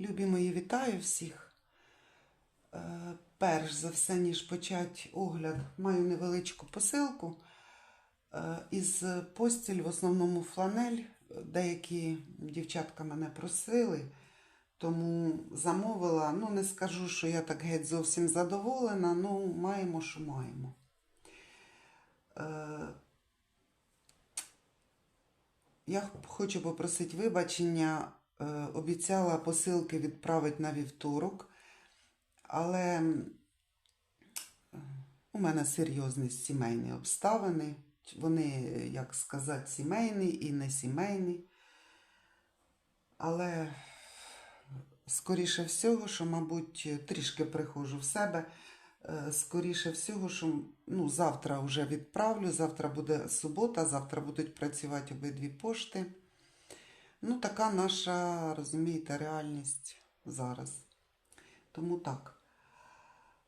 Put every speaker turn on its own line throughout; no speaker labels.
Любі мої, вітаю всіх. Е, Перш за все, ніж почати огляд, маю невеличку посилку. Е, Із постіль, в основному фланель. Деякі дівчатка мене просили, тому замовила. Ну, не скажу, що я так геть зовсім задоволена, ну, маємо, що маємо. Е, Я хочу попросити вибачення. Е, Обіцяла посилки відправити на вівторок, але у мене серйозні сімейні обставини. Вони, як сказати, сімейні і не сімейні. Але скоріше всього, що, мабуть, трішки приходжу в себе. Е, Скоріше всього, що ну, завтра вже відправлю, завтра буде субота, завтра будуть працювати обидві пошти. Ну, така наша, розумієте, реальність зараз. Тому так.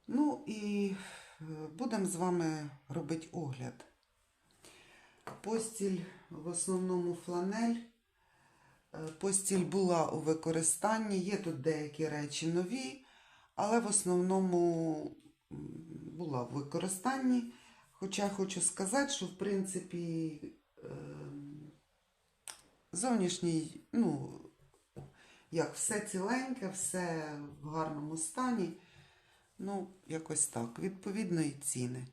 Ну і будемо з вами робити огляд. Постіль в основному фланель. Е, Постіль була у використанні, є тут деякі речі нові, але в основному була в використанні. Хоча хочу сказати, що в принципі ем, зовнішній, ну, як все ціленьке, все в гарному стані. Ну, якось так. Відповідно і ціни.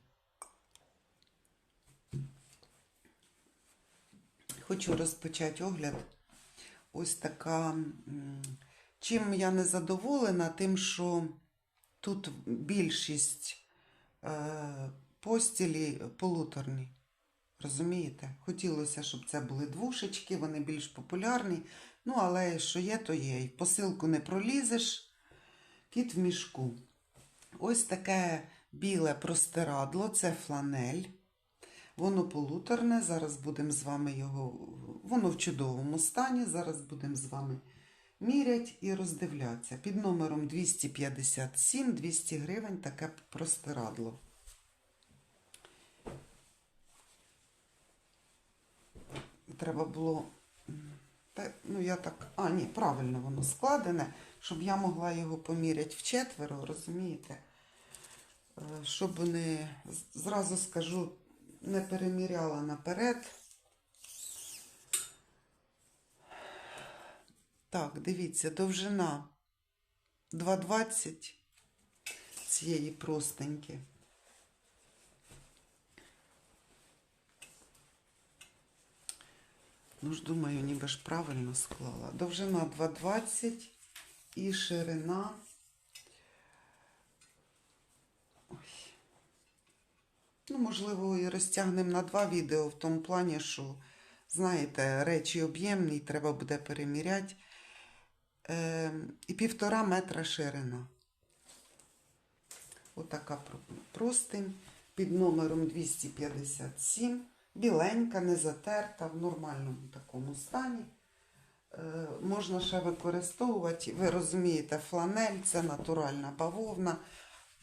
Хочу розпочати огляд. Ось така. Чим я не задоволена, тим, що тут більшість е, постілі полуторні. Розумієте? Хотілося, щоб це були двушечки, вони більш популярні. Ну, але що є, то є. І посилку не пролізеш. Кіт в мішку. Ось таке біле простирадло, це фланель. Воно полуторне. Зараз будемо з вами його. Воно в чудовому стані. Зараз будемо з вами мірять і роздивлятися. Під номером 257 200 гривень таке простирадло. Треба було. ну, я так. А, ні, правильно воно складене, щоб я могла його поміряти вчетверо, розумієте? Е, Щоб не, зразу скажу, не переміряла наперед. Так, дивіться, довжина 2,20 цієї простеньки. Ну ж, думаю, ніби ж правильно склала. Довжина 2,20 і ширина. Ой. Ну, можливо, і розтягнемо на два відео в тому плані, що, знаєте, речі об'ємні, треба буде переміряти. Е, і півтора метра ширина. Отака про- простинь під номером 257. Біленька, не затерта, в нормальному такому стані. Е, можна ще використовувати, ви розумієте, фланель це натуральна бавовна.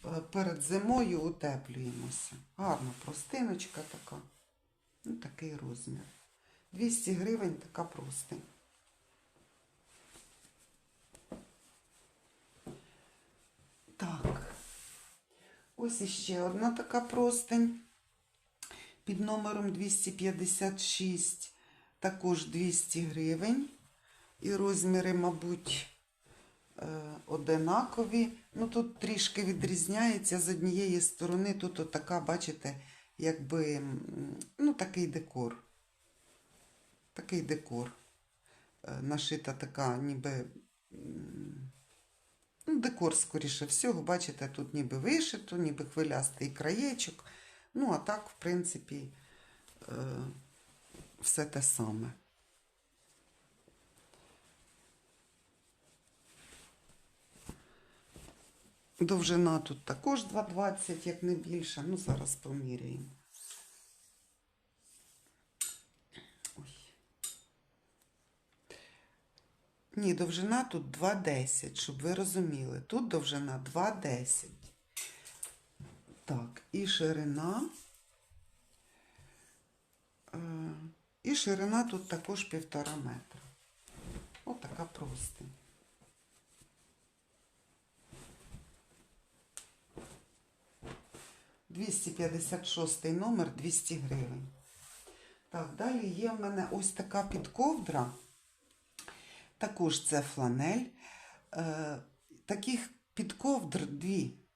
Е, Перед зимою утеплюємося. Гарна простиночка така. Ну, такий розмір. 200 гривень така простинь. Так. Ось іще одна така простинь під номером 256, також 200 гривень. І розміри, мабуть, е, одинакові. Ну, тут трішки відрізняється з однієї сторони. Тут отака, бачите, якби ну, такий декор. Такий декор. Е, Нашита така, ніби. Ну, декор, скоріше всього, бачите, тут ніби вишито, ніби хвилястий краєчок. Ну, а так, в принципі, е, все те саме. Довжина тут також 2,20, як не більше. Ну, зараз поміряємо. Ой. Ні, довжина тут 2,10, щоб ви розуміли. Тут довжина 2,10. Так, і ширина. Е, і ширина тут також півтора метра. Отака простень. Двісті п'ятдесят шостий номер 200 гривень. Так, далі є в мене ось така підковдра. Також це фланель. Е, таких підковдр дві.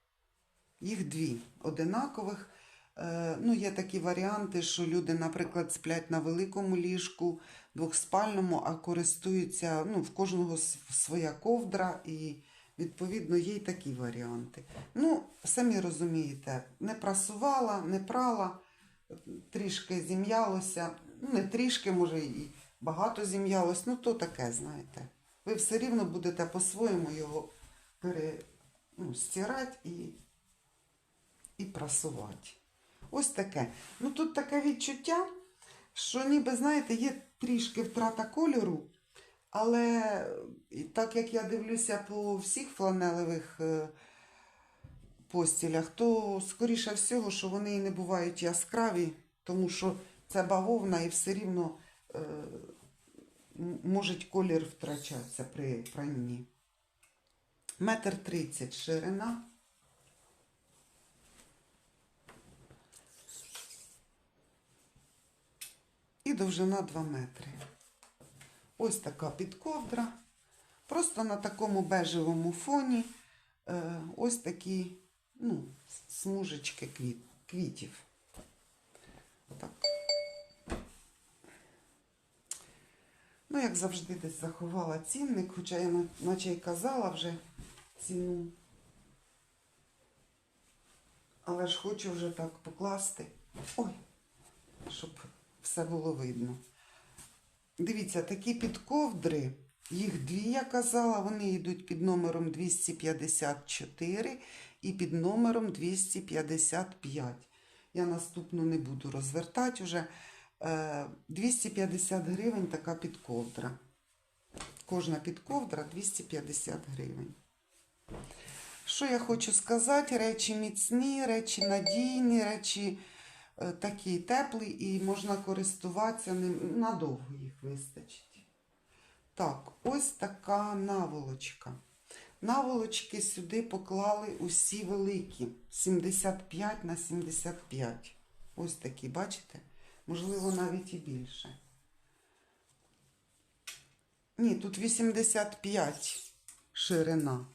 Їх дві одинакових. Е, ну, є такі варіанти, що люди, наприклад, сплять на великому ліжку, двохспальному, а користуються, ну, в кожного своя ковдра, і відповідно є й такі варіанти. Ну, самі розумієте, не прасувала, не прала, трішки зім'ялося. Ну, не трішки, може, і багато зім'ялось. Ну, то таке, знаєте. Ви все рівно будете по-своєму його пере, ну, стирати і, і прасувати. Ось таке. Ну тут таке відчуття, що ніби, знаєте, є трішки втрата кольору, але так як я дивлюся по всіх фланелевих е, постілях, то скоріше всього, що вони і не бувають яскраві, тому що це бавовна і все рівно е, може колір втрачатися при пранні. Метр тридцять ширина. І довжина 2 метри. Ось така підковдра. Просто на такому бежевому фоні е, ось такі ну, смужечки квіт, квітів. Так. Ну, як завжди, десь заховала цінник, хоча я наче й казала вже ціну. Але ж хочу вже так покласти. Ой, щоб все було видно. Дивіться, такі підковдри, їх дві, я казала, вони йдуть під номером 254 і під номером 255. Я наступну не буду розвертати вже. Е, 250 гривень така підковдра. Кожна підковдра 250 гривень. Що я хочу сказати? Речі міцні, речі надійні, речі е, такі теплі і можна користуватися ним надовго їх вистачить. Так, ось така наволочка. Наволочки сюди поклали усі великі. 75 на 75. Ось такі, бачите? Можливо, навіть і більше. Ні, тут 85 ширина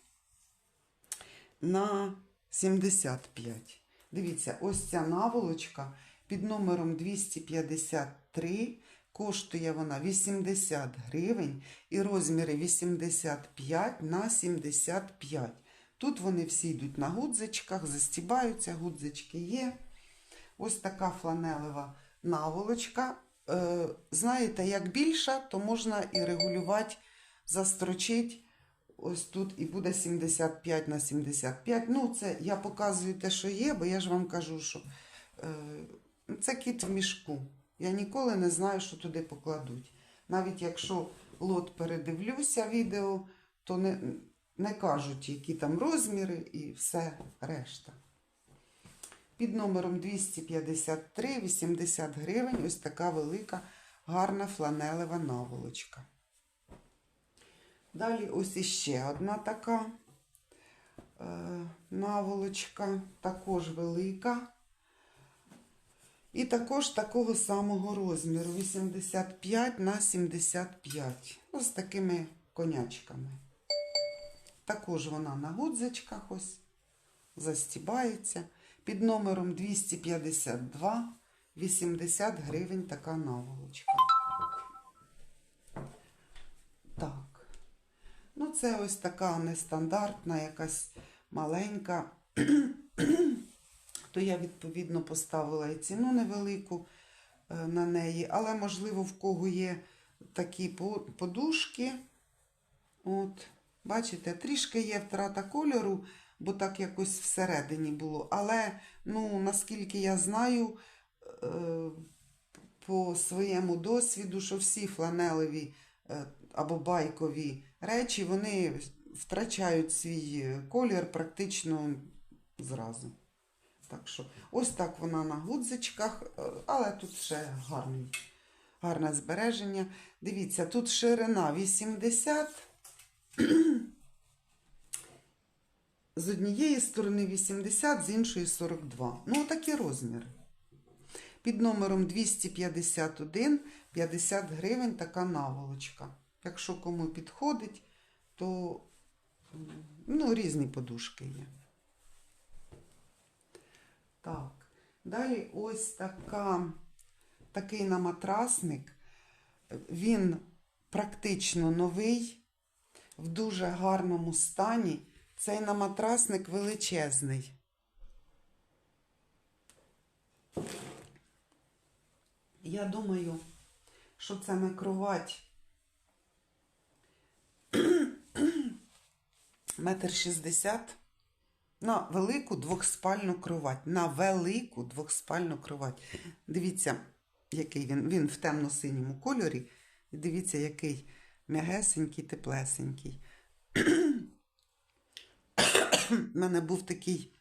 на 75. Дивіться, ось ця наволочка під номером 253. Коштує вона 80 гривень і розміри 85 на 75. Тут вони всі йдуть на гудзичках, застібаються, гудзички є. Ось така фланелева наволочка. Е, знаєте, як більша, то можна і регулювати, застрочить. Ось тут і буде 75 на 75. Ну, це я показую те, що є, бо я ж вам кажу, що е, це кіт в мішку. Я ніколи не знаю, що туди покладуть. Навіть якщо лот передивлюся відео, то не, не кажуть, які там розміри і все решта. Під номером 253 80 гривень ось така велика гарна фланелева наволочка. Далі ось іще одна така е, наволочка, також велика. І також такого самого розміру 85 на 75. Ось такими конячками. Також вона на гудзичках ось застібається. Під номером 252 80 гривень така наволочка. Так. Ну, це ось така нестандартна, якась маленька. То я, відповідно, поставила і ціну невелику е, на неї. Але, можливо, в кого є такі подушки. От, бачите, трішки є втрата кольору, бо так якось всередині було. Але, ну, наскільки я знаю, е, по своєму досвіду, що всі фланелеві е, або байкові речі, вони втрачають свій е, колір практично зразу. Так що, ось так вона на гудзичках, е, але тут ще гарний, гарне збереження. Дивіться, тут ширина 80 з однієї сторони 80, з іншої 42. Ну, такі розміри. Під номером 251 50 гривень така наволочка. Якщо кому підходить, то ну, різні подушки є. Так. Далі ось така, такий наматрасник. Він практично новий, в дуже гарному стані. Цей наматрасник величезний. Я думаю, що це не кровать метр шістдесят на велику двохспальну кровать. На велику двохспальну кровать. Дивіться, який він. Він в темно-синьому кольорі. І дивіться, який м'ягесенький, теплесенький. У мене був такий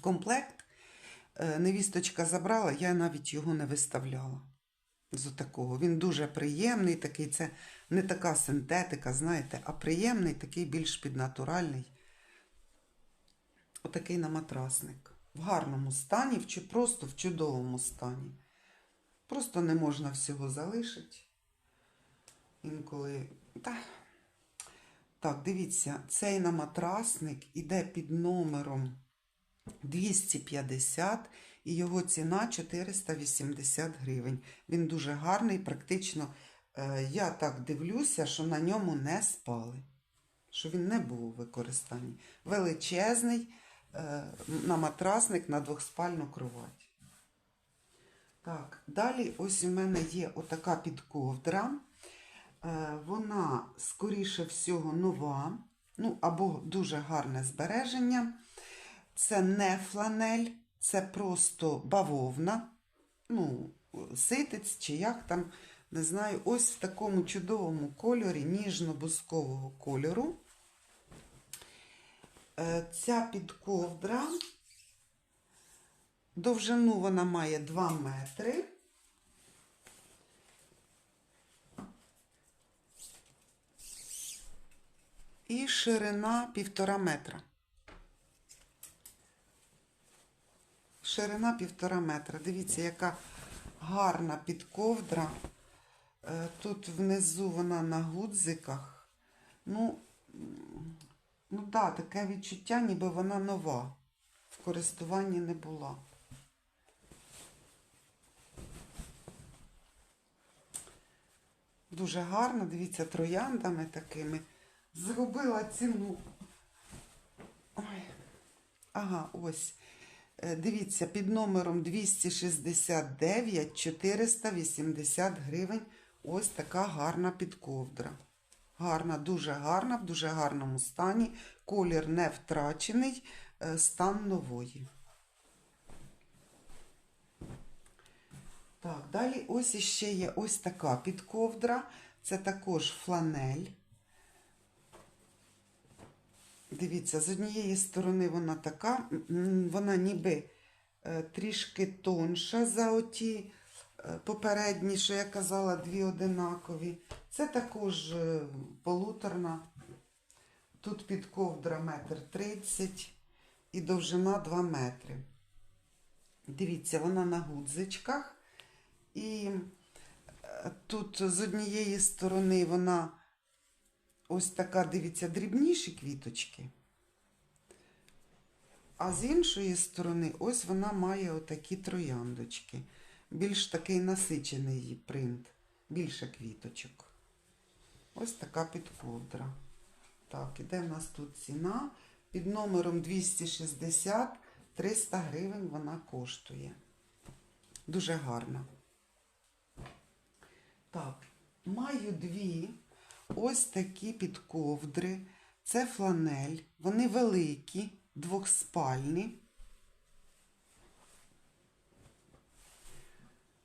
комплект. Е, Невісточка забрала, я навіть його не виставляла. З такого. Він дуже приємний, такий, це не така синтетика, знаєте, а приємний, такий більш піднатуральний. Отакий наматрасник. В гарному стані, чу- просто в чудовому стані. Просто не можна всього залишити. Інколи. Та... Так, дивіться, цей наматрасник іде під номером 250 і його ціна 480 гривень. Він дуже гарний, практично я так дивлюся, що на ньому не спали, що він не був у використанні. Величезний е, наматрасник на двохспальну кровать. Так, далі ось у мене є отака підковдра. Е, Вона, скоріше всього, нова, ну або дуже гарне збереження. Це не фланель, це просто бавовна, ну, ситець чи як там, не знаю, ось в такому чудовому кольорі, ніжно-бускового кольору. Е, Ця підковдра, довжину вона має 2 метри. І ширина півтора метра. Ширина півтора метра. Дивіться, яка гарна підковдра. Е, Тут внизу вона на гудзиках. Ну, ну да, таке відчуття, ніби вона нова. В користуванні не була. Дуже гарно, дивіться, трояндами такими. Зробила ціну. Ой. Ага, ось. Е, Дивіться, під номером 269 480 гривень. Ось така гарна підковдра. Гарна, дуже гарна, в дуже гарному стані. Колір не втрачений, е, стан нової. Так, далі ось іще є ось така підковдра. Це також фланель. Дивіться, з однієї сторони вона така, вона ніби е, трішки тонша за оті попередні, що я казала, дві одинакові. Це також е, полуторна. Тут під ковдра метр тридцять і довжина 2 метри. Дивіться, вона на гудзичках. І е, тут з однієї сторони вона ось така, дивіться, дрібніші квіточки. А з іншої сторони, ось вона має отакі трояндочки. Більш такий насичений її принт, більше квіточок. Ось така підковдра. Так, іде в нас тут ціна. Під номером 260 300 гривень вона коштує. Дуже гарна. Так, маю дві ось такі підковдри. Це фланель. Вони великі, двохспальні.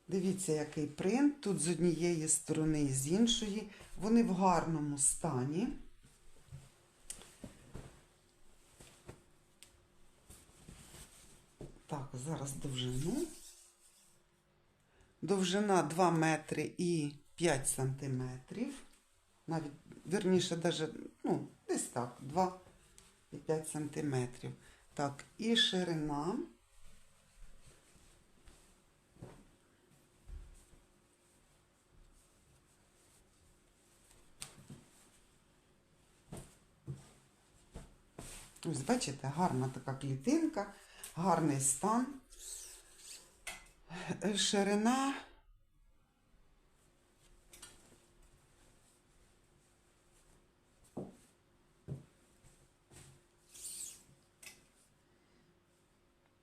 Дивіться, який принт. Тут з однієї сторони і з іншої. Вони в гарному стані. Так, зараз довжину. Довжина 2 метри і 5 сантиметрів. Навіть, вірніше, даже, ну, десь так, 2 і 45 см. Так, і ширина. Ось, бачите, гарна така клітинка, гарний стан. Ширина.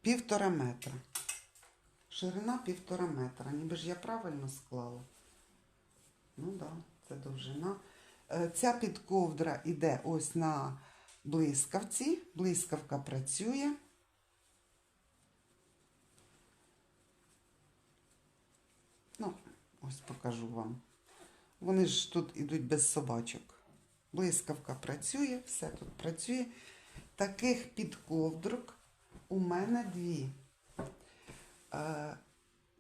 Півтора метра. Ширина півтора метра. Ніби ж я правильно склала. Ну так, да, це довжина. Е, Ця підковдра йде ось на блискавці. Блискавка працює. Ну, ось покажу вам. Вони ж тут ідуть без собачок. Блискавка працює, все тут працює. Таких підковдрок у мене дві. Е,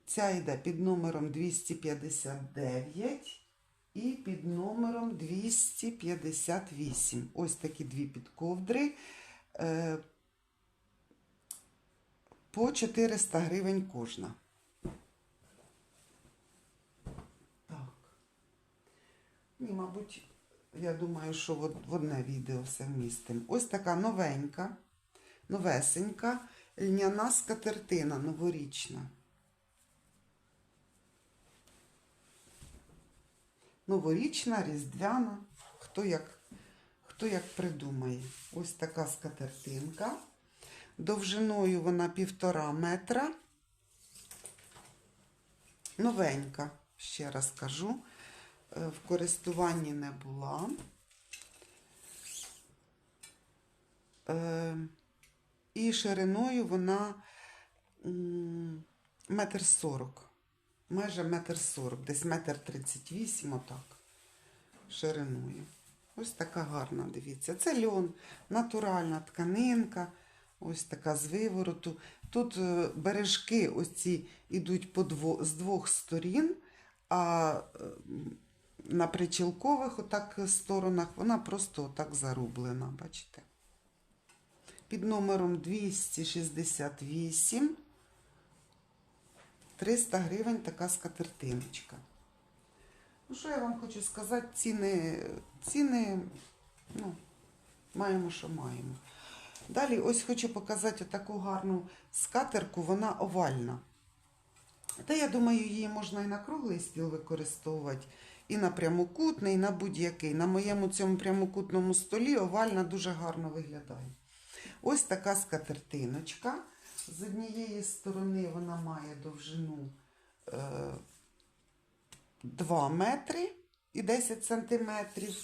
Ця йде під номером 259 і під номером 258. Ось такі дві підковдри. Е, По 400 гривень кожна. Так. Ні, мабуть, я думаю, що в одне відео все вмістимо. Ось така новенька, новесенька льняна скатертина новорічна. Новорічна, різдвяна, хто як, хто як придумає. Ось така скатертинка. Довжиною вона півтора метра. Новенька, ще раз кажу, е, в користуванні не була. Е, І шириною вона метр сорок. Майже метр сорок, десь метр тридцять вісім, отак. Шириною. Ось така гарна, дивіться. Це льон, натуральна тканинка, ось така з вивороту. Тут е, бережки ось ці йдуть по дво, з двох сторін, а на причілкових отак сторонах вона просто отак зарублена, бачите? Під номером 268 300 гривень така скатертиночка. Ну, що я вам хочу сказати, ціни, ціни, ну, маємо, що маємо. Далі ось хочу показати таку гарну скатерку, вона овальна. Та я думаю, її можна і на круглий стіл використовувати, і на прямокутний, і на будь-який. На моєму цьому прямокутному столі овальна дуже гарно виглядає. Ось така скатертиночка. З однієї сторони вона має довжину е, 2 метри і 10 сантиметрів,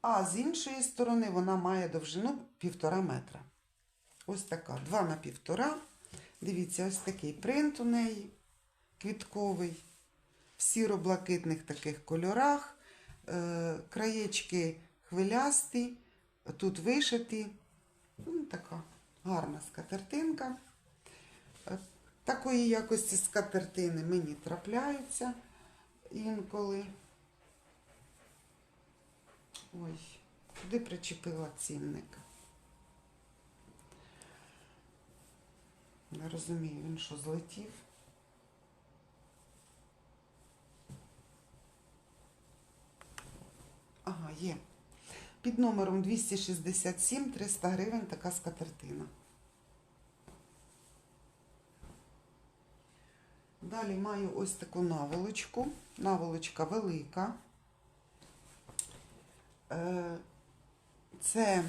а з іншої сторони вона має довжину 1,5 метра. Ось така, 2 на 1,5. Дивіться, ось такий принт у неї квітковий, в сіро-блакитних таких кольорах, е, краєчки хвилясті, тут вишиті. Ну, така гарна скатертинка. Е, Такої якості скатертини мені трапляються інколи. Ой, куди причепила цінник? Не розумію, він що злетів. Ага, є. Під номером 267 300 гривень така скатертина. Далі маю ось таку наволочку. Наволочка велика. Е, Це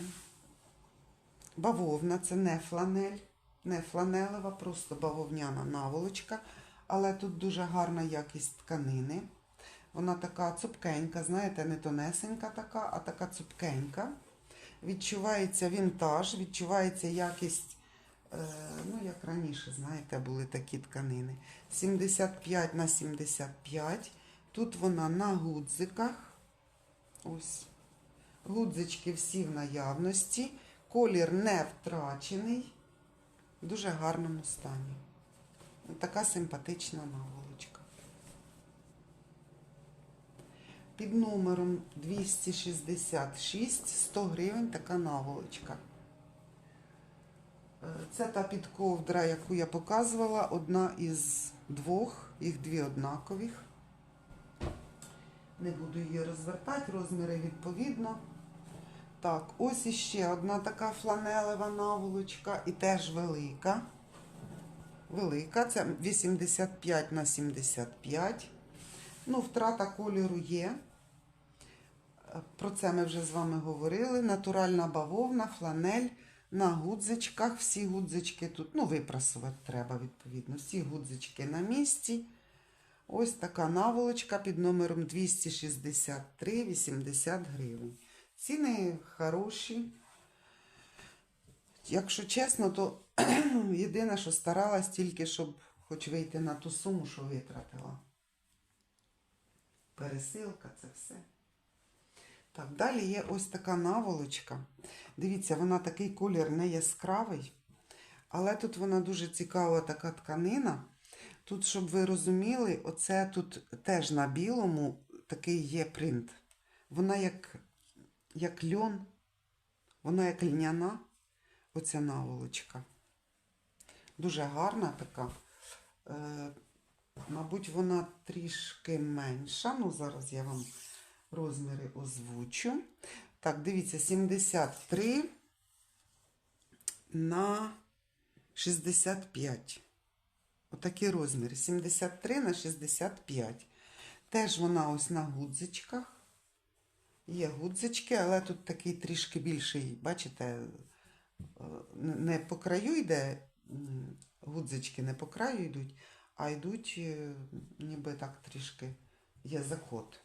бавовна, це не фланель, не фланелева, просто бавовняна наволочка. Але тут дуже гарна якість тканини. Вона така цупкенька, знаєте, не тонесенька така, а така цупкенька. Відчувається вінтаж, відчувається якість, е, ну, як раніше, знаєте, були такі тканини. 75 на 75. Тут вона на гудзиках. Ось. Гудзички всі в наявності. Колір не втрачений. В дуже гарному стані. Така симпатична наволочка. Під номером 266 100 гривень така наволочка. Е, Це та підковдра, яку я показувала, одна із двох, їх дві однакових. Не буду її розвертати, розміри відповідно. Так, ось іще одна така фланелева наволочка і теж велика. Велика, це 85 на 75. Ну, втрата кольору є. Е, Про це ми вже з вами говорили. Натуральна бавовна, фланель на гудзичках. Всі гудзички тут, ну, випрасувати треба, відповідно. Всі гудзички на місці. Ось така наволочка під номером 263 80 гривень. Ціни хороші. Якщо чесно, то єдине, що старалась тільки, щоб хоч вийти на ту суму, що витратила. Пересилка це все. Так, далі є ось така наволочка. Дивіться, вона такий колір не яскравий, але тут вона дуже цікава така тканина. Тут, щоб ви розуміли, оце тут теж на білому такий є принт. Вона як, як льон, вона як льняна, оця наволочка. Дуже гарна така. Мабуть, вона трішки менша. Ну, зараз я вам розміри озвучу. Так, дивіться, 73 на 65. Отакі розміри. 73 на 65. Теж вона ось на гудзичках. Є гудзички, але тут такий трішки більший, бачите, е, не по краю йде, гудзички не по краю йдуть, а йдуть е, ніби так трішки є заход.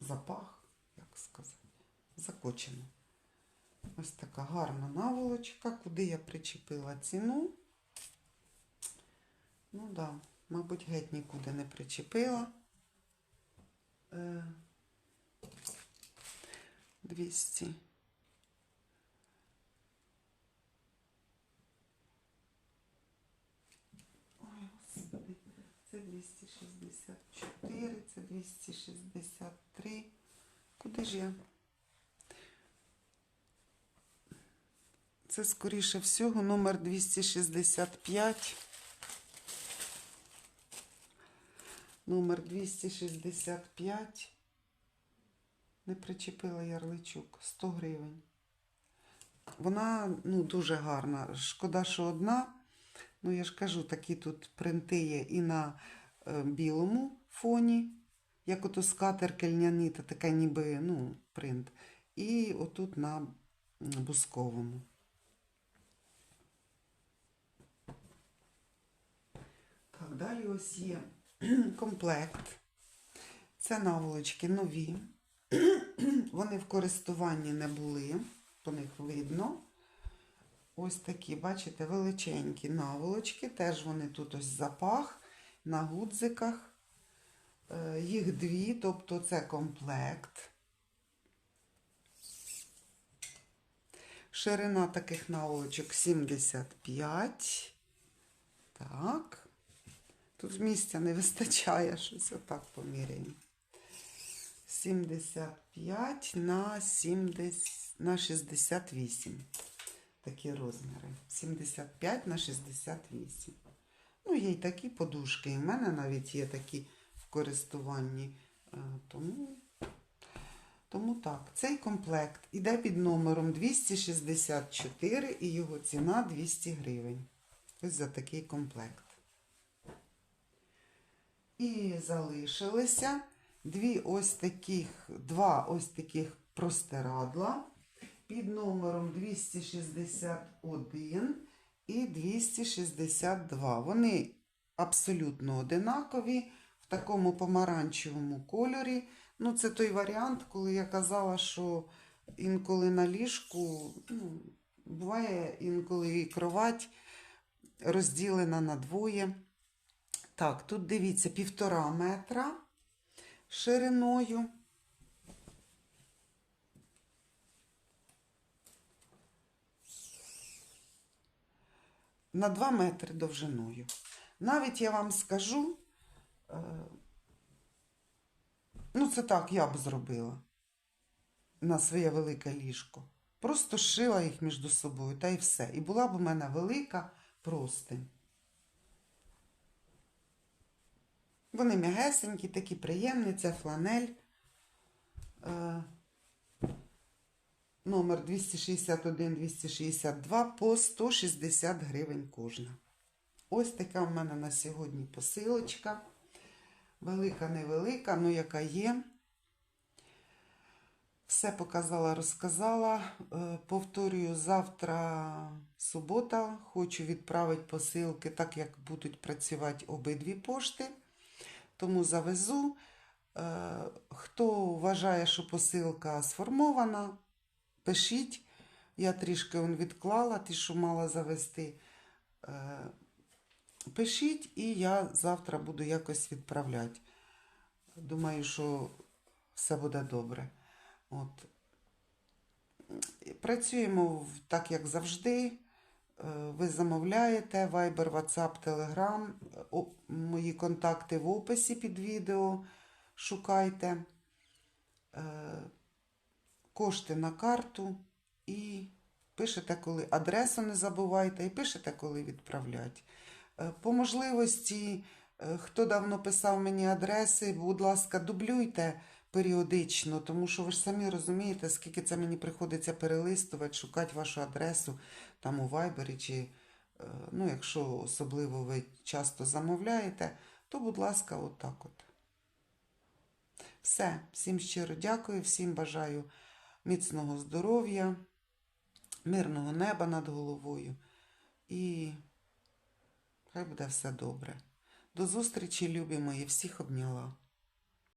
Запах, як сказати, закочено. Ось така гарна наволочка, куди я причепила ціну. Ну да, мабуть, геть нікуди не причепила. Е, 200. Ой, господи, це 264, це 263. Куди ж я? Це, скоріше всього, номер 265. Номер 265. Не причепила ярличок. 100 гривень. Вона ну, дуже гарна. Шкода, що одна. Ну, я ж кажу, такі тут принти є і на білому фоні, як ото скатер кельняний, та таке ніби ну, принт. І отут на бусковому. Так, далі ось є комплект. Це наволочки нові. Вони в користуванні не були, по них видно. Ось такі, бачите, величенькі наволочки. Теж вони тут ось запах на гудзиках. Е, Їх дві, тобто це комплект. Ширина таких наволочок 75. Так. Тут місця не вистачає, щось отак поміряємо. 75 на 70, на 68. Такі розміри. 75 на 68. Ну, є й такі подушки. І в мене навіть є такі в користуванні. Е, Тому, тому так, цей комплект іде під номером 264 і його ціна 200 гривень. Ось за такий комплект. І залишилися дві ось таких, два ось таких простирадла під номером 261 і 262. Вони абсолютно одинакові в такому помаранчевому кольорі. Ну, це той варіант, коли я казала, що інколи на ліжку, ну, буває інколи і кровать розділена на двоє. Так, тут дивіться, півтора метра шириною. На 2 метри довжиною. Навіть я вам скажу, е, Ну, це так я б зробила на своє велике ліжко. Просто шила їх між собою, та й все. І була б у мене велика простинь. Вони м'ягесенькі, такі приємні, це фланель. Номер 261-262 по 160 гривень кожна. Ось така в мене на сьогодні посилочка. Велика, невелика, ну яка є. Все показала, розказала. Е, Повторюю, завтра субота. Хочу відправити посилки, так як будуть працювати обидві пошти. Тому завезу. Е, Хто вважає, що посилка сформована, пишіть. Я трішки он відклала, ті, що мала завести. Е, Пишіть, і я завтра буду якось відправляти. Думаю, що все буде добре. От. Працюємо так, як завжди. Е, Ви замовляєте Viber, WhatsApp, Telegram. Мої контакти в описі під відео. Шукайте. Кошти на карту і пишете, коли адресу не забувайте, і пишете, коли відправлять. Е, По можливості, е, хто давно писав мені адреси, будь ласка, дублюйте періодично, тому що ви ж самі розумієте, скільки це мені приходиться перелистувати, шукати вашу адресу там у Вайбері, чи, е, ну, якщо особливо ви часто замовляєте, то, будь ласка, отак от. Все, всім щиро дякую, всім бажаю міцного здоров'я, мирного неба над головою і хай буде все добре. До зустрічі, любі мої, всіх обняла.